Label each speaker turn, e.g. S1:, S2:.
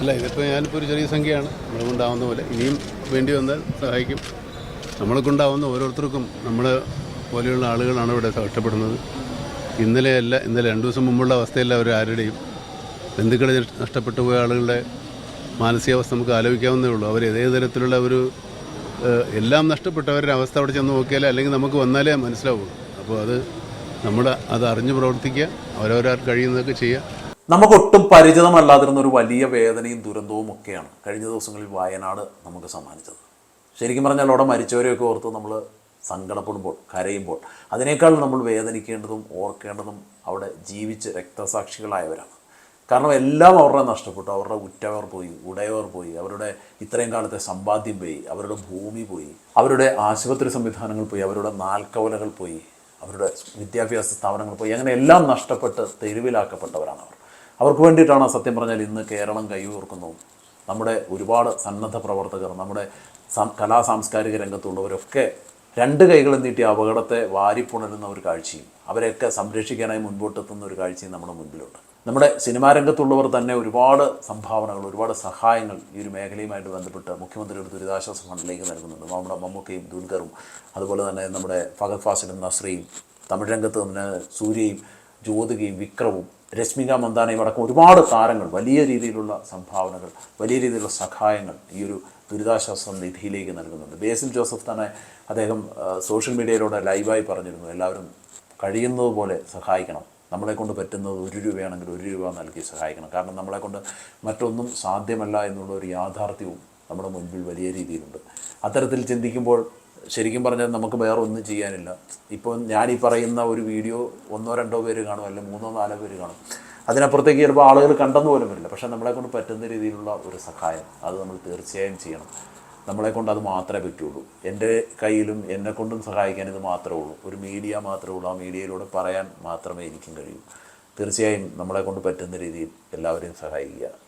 S1: അല്ല ഇതിപ്പോൾ ഞാനിപ്പോൾ ഒരു ചെറിയ സംഖ്യയാണ്. നമ്മളെ കൊണ്ടാവുന്ന പോലെ. ഇനിയും വേണ്ടി വന്നാൽ സഹായിക്കും. നമ്മളെ കൊണ്ടാവുന്ന ഓരോരുത്തർക്കും നമ്മൾ പോലെയുള്ള ആളുകളാണ് ഇവിടെ കഷ്ടപ്പെടുന്നത് ഇന്നലെയല്ല ഇന്നലെ രണ്ട് ദിവസം മുമ്പുള്ള അവസ്ഥയല്ല അവർ ആരുടെയും. ബന്ധുക്കളെ നഷ്ടപ്പെട്ടു പോയ ആളുകളുടെ മാനസികാവസ്ഥ നമുക്ക് ആലോചിക്കാവുന്നേ ഉള്ളൂ. അവർ ഏതേ തരത്തിലുള്ള ഒരു എല്ലാം നഷ്ടപ്പെട്ടവരുടെ അവസ്ഥ അവിടെ ചെന്ന് നോക്കിയാലേ അല്ലെങ്കിൽ നമുക്ക് വന്നാലേ മനസ്സിലാവുള്ളൂ. അപ്പോൾ അത് നമ്മൾ അത് അറിഞ്ഞ് പ്രവർത്തിക്കുക അവരവരാർ കഴിയുന്നതൊക്കെ ചെയ്യുക.
S2: നമുക്കൊട്ടും പരിചിതമല്ലാതിരുന്ന ഒരു വലിയ വേദനയും ദുരന്തവും ഒക്കെയാണ് കഴിഞ്ഞ ദിവസങ്ങളിൽ വയനാട് നമുക്ക് സമ്മാനിച്ചത്. ശരിക്കും പറഞ്ഞാൽ അവിടെ മരിച്ചവരെയൊക്കെ ഓർത്ത് നമ്മൾ സങ്കടപ്പെടുമ്പോൾ കരയുമ്പോൾ അതിനേക്കാൾ നമ്മൾ വേദനിക്കേണ്ടതും ഓർക്കേണ്ടതും അവിടെ ജീവിച്ച് രക്തസാക്ഷികളായവരാണ്. കാരണം എല്ലാം അവരുടെ നഷ്ടപ്പെട്ടു. അവരുടെ ഉറ്റവർ പോയി ഉടയവർ പോയി അവരുടെ ഇത്രയും കാലത്തെ സമ്പാദ്യം പോയി അവരുടെ ഭൂമി പോയി അവരുടെ ആശുപത്രി സംവിധാനങ്ങൾ പോയി അവരുടെ നാൽക്കവലകൾ പോയി അവരുടെ വിദ്യാഭ്യാസ സ്ഥാപനങ്ങൾ പോയി അങ്ങനെ എല്ലാം നഷ്ടപ്പെട്ട് തെരുവിലാക്കപ്പെട്ടവരാണ് അവർ. അവർക്ക് വേണ്ടിയിട്ടാണ് സത്യം പറഞ്ഞാൽ ഇന്ന് കേരളം കൈകോർക്കുന്നത് നമ്മുടെ ഒരുപാട് സന്നദ്ധ പ്രവർത്തകർ നമ്മുടെ കലാ സാംസ്കാരിക രംഗത്തുള്ളവരൊക്കെ രണ്ട് കൈകളും നീട്ടി അപകടത്തെ വാരിപ്പുണരുന്ന ഒരു കാഴ്ചയും അവരെയൊക്കെ സംരക്ഷിക്കാനായി മുൻപോട്ടെത്തുന്ന ഒരു കാഴ്ചയും നമ്മുടെ മുൻപിലുണ്ട്. നമ്മുടെ സിനിമാ രംഗത്തുള്ളവർ തന്നെ ഒരുപാട് സംഭാവനകൾ ഒരുപാട് സഹായങ്ങൾ ഈ ഒരു മേഖലയുമായിട്ട് ബന്ധപ്പെട്ട് മുഖ്യമന്ത്രിയുടെ ദുരിതാശ്വാസ ഫണ്ടിലേക്ക് നൽകുന്നുണ്ട്. നമ്മുടെ മമ്മൂക്കയും ദുൽഖറും അതുപോലെ തന്നെ നമ്മുടെ ഫഹദ് ഫാസിലും നസ്രയും തമിഴ് രംഗത്ത് തന്നെ സൂര്യയും ജ്യോതികയും വിക്രവും രശ്മിക മന്ദാനയും അടക്കം ഒരുപാട് താരങ്ങൾ വലിയ രീതിയിലുള്ള സംഭാവനകൾ വലിയ രീതിയിലുള്ള സഹായങ്ങൾ ഈ ഒരു ദുരിതാശ്വാസ നിധിയിലേക്ക് നൽകുന്നുണ്ട്. ബേസിൽ ജോസഫ് തന്നെ അദ്ദേഹം സോഷ്യൽ മീഡിയയിലൂടെ ലൈവായി പറഞ്ഞിരുന്നു എല്ലാവരും കഴിയുന്നത് പോലെ സഹായിക്കണം. നമ്മളെ കൊണ്ട് പറ്റുന്നത് ഒരു രൂപയാണെങ്കിൽ ഒരു രൂപ നൽകി സഹായിക്കണം. കാരണം നമ്മളെ കൊണ്ട് മറ്റൊന്നും സാധ്യമല്ല എന്നുള്ള ഒരു യാഥാർത്ഥ്യവും നമ്മുടെ മുൻപിൽ വലിയ രീതിയിലുണ്ട്. അത്തരത്തിൽ ചിന്തിക്കുമ്പോൾ ശരിക്കും പറഞ്ഞാൽ നമുക്ക് വേറെ ഒന്നും ചെയ്യാനില്ല. ഇപ്പോൾ ഞാൻ ഈ പറയുന്ന ഒരു വീഡിയോ ഒന്നോ രണ്ടോ പേര് കാണും അല്ലെങ്കിൽ മൂന്നോ നാലോ പേര് കാണും. അതിനപ്പുറത്തേക്ക് ചിലപ്പോൾ ആളുകൾ കണ്ടെന്ന് പോലും വരില്ല. പക്ഷേ നമ്മളെ കൊണ്ട് പറ്റുന്ന രീതിയിലുള്ള ഒരു സഹായം അത് നമ്മൾ തീർച്ചയായും ചെയ്യണം. നമ്മളെ കൊണ്ട് അത് മാത്രമേ പറ്റുള്ളൂ. എന്റെ കയ്യിലും എന്നെ കൊണ്ടും സഹായിക്കാൻ ഇത് മാത്രമേ ഉള്ളൂ. ഒരു മീഡിയ മാത്രമേ ഉള്ളൂ. ആ മീഡിയയിലൂടെ പറയാൻ മാത്രമേ എനിക്കും കഴിയൂ. തീർച്ചയായും നമ്മളെ കൊണ്ട് പറ്റുന്ന രീതിയിൽ എല്ലാവരെയും സഹായിക്കുക.